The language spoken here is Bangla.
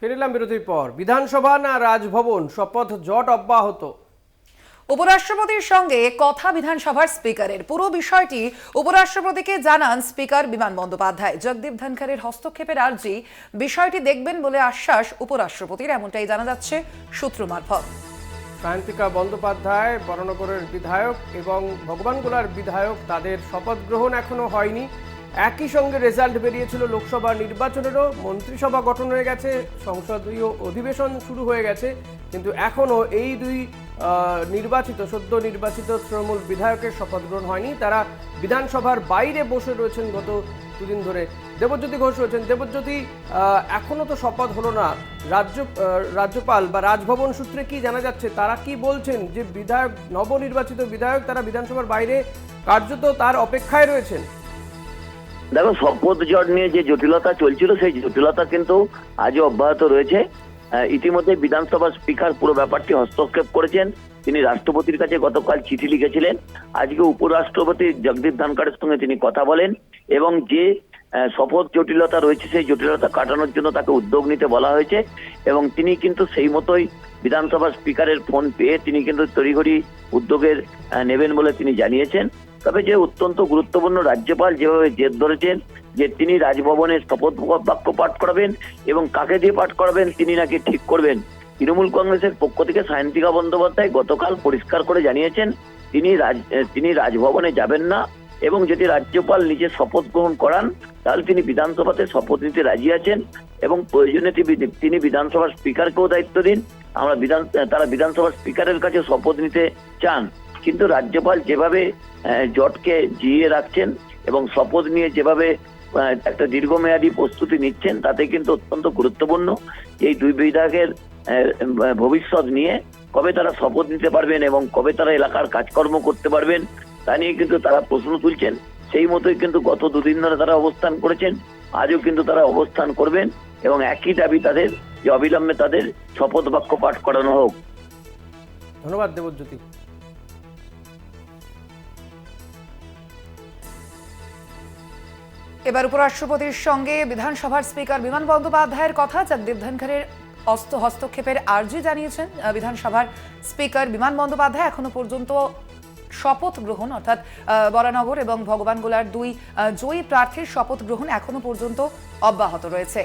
ফিরিলাম বিরতির পর। বিধানসভা না রাজভবন? শপথ জট অব্যাহত। উপরাষ্ট্রপতির সঙ্গে কথা বিধানসভার স্পিকারের। পুরো বিষয়টি উপরাষ্ট্রপতিকে জানান স্পিকার বিমান বন্দ্যোপাধ্যায়। জগদীপ ধনখড়ের হস্তক্ষেপের আর্জি বিষয়টি দেখবেন বলে আশ্বাস উপরাষ্ট্রপতির এমনটাই জানা যাচ্ছে সূত্র মারফত। সায়ন্তিকা বন্দ্যোপাধ্যায় বরানগরের বিধায়ক এবং ভগবানগোলার বিধায়ক তাদের শপথ গ্রহণ এখনও হয়নি। একই সঙ্গে রেজাল্ট বেরিয়েছিল লোকসভা নির্বাচনেরও। মন্ত্রিসভা গঠন হয়ে গেছে সংসদীয় অধিবেশন শুরু হয়ে গেছে। কিন্তু এখনও এই দুই নির্বাচিত সদ্য নির্বাচিত তৃণমূল বিধায়কের শপথ গ্রহণ হয়নি। তারা বিধানসভার বাইরে বসে রয়েছেন গত দুদিন ধরে। দেবজ্যোতি ঘোষ রয়েছেন। দেবজ্যোতি আহ, এখনও তো শপথ হলো না। রাজ্য রাজ্যপাল বা রাজভবন সূত্রে কি জানা যাচ্ছে? তারা কি বলছেন যে বিধায়ক নবনির্বাচিত বিধায়ক তারা বিধানসভার বাইরে কার্যত তার অপেক্ষায় রয়েছেন? দেখো শপথ জট নিয়ে যে জটিলতা চলছিল, সেই জটিলতা কিন্তু আজও অব্যাহত রয়েছে। ইতিমধ্যে বিধানসভার স্পিকার পুরো ব্যাপারটি হস্তক্ষেপ করেছেন। তিনি রাষ্ট্রপতির কাছে গতকাল চিঠি লিখেছিলেন। আজকে উপরাষ্ট্রপতি জগদীপ ধনখড়ের সঙ্গে তিনি কথা বলেন এবং যে শপথ জটিলতা রয়েছে, সেই জটিলতা কাটানোর জন্য তাকে উদ্যোগ নিতে বলা হয়েছে এবং তিনি কিন্তু সেই মতোই বিধানসভার স্পিকারের ফোন পেয়ে তিনি কিন্তু তড়িঘড়ি উদ্যোগের নেবেন বলে তিনি জানিয়েছেন। তবে যে অত্যন্ত গুরুত্বপূর্ণ রাজ্যপাল যেভাবে জেদ ধরেছেন, যে তিনি রাজভবনে শপথ বাক্য পাঠ করাবেন এবং কাকে দিয়ে পাঠ করাবেন তিনি নাকি ঠিক করবেন। তৃণমূল কংগ্রেসের পক্ষ থেকে সায়ন্তিকা বন্দ্যোপাধ্যায় গতকাল পরিষ্কার করে জানিয়েছেন, তিনি রাজ তিনি রাজভবনে যাবেন না এবং যদি রাজ্যপাল নিজে শপথ গ্রহণ করান, তাহলে তিনি বিধানসভাতে শপথ নিতে রাজি আছেন এবং প্রয়োজনে তিনি- বিধানসভার স্পিকারকেও দায়িত্ব দিন। আমরা বিধান, তারা বিধানসভার স্পিকারের কাছে শপথ নিতে চান। কিন্তু রাজ্যপাল যেভাবে জটকে জিয়ে রাখছেন এবং শপথ নিয়ে যেভাবে একটা দীর্ঘমেয়াদী প্রস্তুতি নিচ্ছেন, তাতে কিন্তু অত্যন্ত গুরুত্বপূর্ণ। এই দুই বিধায়কের ভবিষ্যৎ নিয়ে কবে তারা শপথ নিতে পারবেন এবং কবে তারা এলাকার কাজকর্ম করতে পারবেন, তা নিয়ে কিন্তু তারা প্রশ্ন তুলছেন। সেই মতোই কিন্তু গত দুদিন ধরে তারা অবস্থান করেছেন, আজও কিন্তু তারা অবস্থান করবেন এবং একই দাবি তাদের, যে অবিলম্বে তাদের শপথ বাক্য পাঠ করানো হোক। ধন্যবাদ দেবজ্যোতি। এবার উপরাষ্ট্রপতির সঙ্গে বিধানসভার স্পিকার বিমান বন্দ্যোপাধ্যায়ের কথা জগদীপ ধনখড়ের অস্ত হস্তক্ষেপের আর্জি জানিয়েছেন বিধানসভার স্পিকার বিমান বন্দ্যোপাধ্যায়। এখনও পর্যন্ত শপথ গ্রহণ, অর্থাৎ বরানগর এবং ভগবানগোলার দুই জয়ী প্রার্থীর শপথ গ্রহণ এখনও পর্যন্ত অব্যাহত রয়েছে।